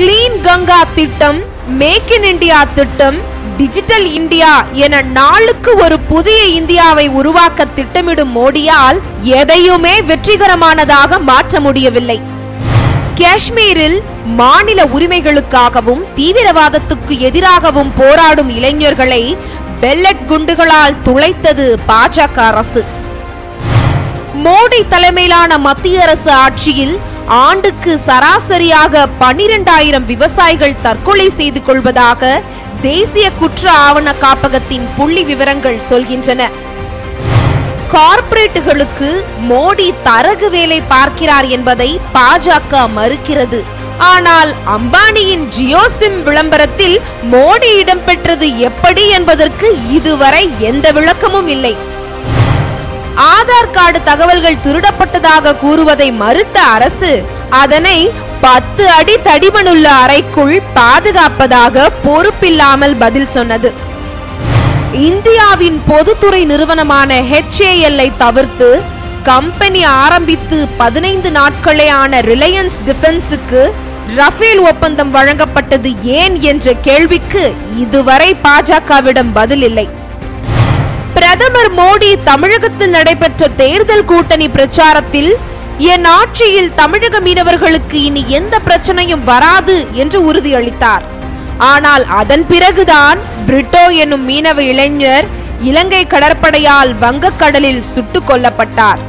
Clean Ganga திட்டம் make in India திட்டம் digital India என நாளுக்கு ஒரு புதிய இந்தியாவை உருவாக்க திட்டமிடும் மோடியால் எதையுமே வெற்றிகரமானதாக மாற்ற முடியவில்லை. காஷ்மீரில் மாநில உரிமைகளுக்காகவும் தீவிரவாதத்துக்கு எதிராகவும் போராடும் இளைஞர்களை பெல்லட் குண்டுகளால் துளைத்தது பாஜக அரசு. மோடி தலைமையிலான மத்திய அரசு ஆட்சியில் ஆண்டுக்கு சராசரியாக பனிரெண்டாயிரம் விவசாயிகள் தற்கொலை செய்து கொள்வதாக தேசிய குற்ற ஆவண காப்பகத்தின் புள்ளி விவரங்கள் சொல்கின்றன. கார்ப்பரேட்டுகளுக்கு மோடி தரகு வேலை பார்க்கிறார் என்பதை பாஜக மறுக்கிறது. ஆனால் அம்பானியின் ஜியோ சிம் விளம்பரத்தில் மோடி இடம்பெற்றது எப்படி என்பதற்கு இதுவரை எந்த விளக்கமும் இல்லை. ஆதார் கார்டு தகவல்கள் திருடப்பட்டதாக கூறுவதை மறுத்த அரசு அதனை பத்து அடி தடிமனுள்ள அறைக்குள் பாதுகாப்பதாக பொறுப்பில்லாமல் பதில் சொன்னது. இந்தியாவின் பொதுத்துறை நிறுவனமான ஹெச்ஏஎல்ஐ தவிர்த்து கம்பெனி ஆரம்பித்து பதினைந்து நாட்களே ஆன ரிலையன்ஸ் டிஃபென்ஸுக்கு ரஃபேல் ஒப்பந்தம் வழங்கப்பட்டது ஏன் என்ற கேள்விக்கு இதுவரை பாஜகவிடம் பதில் இல்லை. பிரதமர் மோடி தமிழகத்தில் நடைபெற்ற தேர்தல் கூட்டணி பிரச்சாரத்தில் என் ஆட்சியில் தமிழக மீனவர்களுக்கு இனி எந்த பிரச்சனையும் வராது என்று உறுதியளித்தார். ஆனால் அதன் பிறகுதான் பிரிட்டோ என்னும் மீனவ இளைஞர் இலங்கை கடற்படையால் வங்கக்கடலில் சுட்டுக் கொல்லப்பட்டார்.